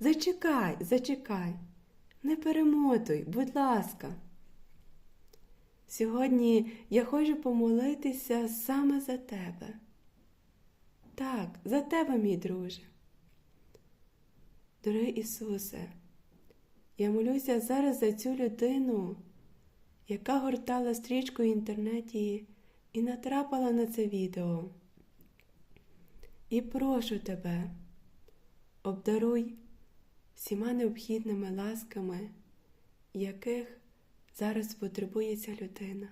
Зачекай, зачекай, не перемотуй, будь ласка. Сьогодні я хочу помолитися саме за тебе. Так, за тебе, мій друже. Дорогий Ісусе, я молюся зараз за цю людину, яка гортала стрічку в інтернеті і натрапила на це відео. І прошу тебе, обдаруй всіма необхідними ласками, яких зараз потребує ця людина.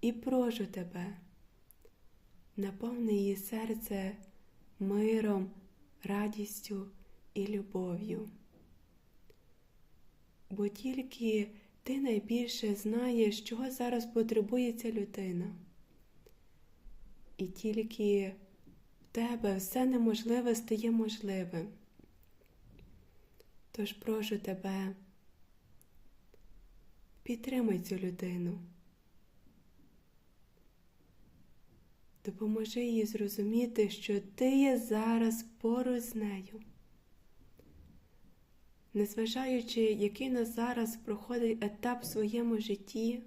І прошу тебе, наповни її серце миром, радістю і любов'ю. Бо тільки ти найбільше знаєш, чого зараз потребує ця людина. І тільки в тебе все неможливе стає можливим. Тож прошу тебе, підтримай цю людину. Допоможи їй зрозуміти, що ти є зараз поруч з нею. Незважаючи, який на зараз проходить етап в своєму житті,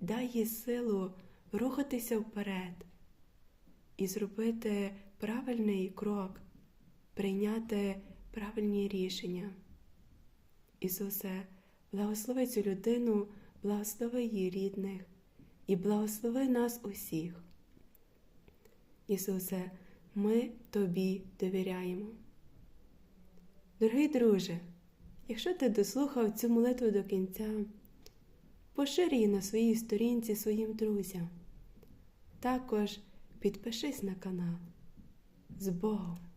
дай їй силу рухатися вперед і зробити правильний крок, прийняти правильні рішення. Ісусе, благослови цю людину, благослови її рідних і благослови нас усіх. Ісусе, ми Тобі довіряємо. Дорогий друже, якщо ти дослухав цю молитву до кінця, пошир її на своїй сторінці своїм друзям. Також підпишись на канал. З Богом!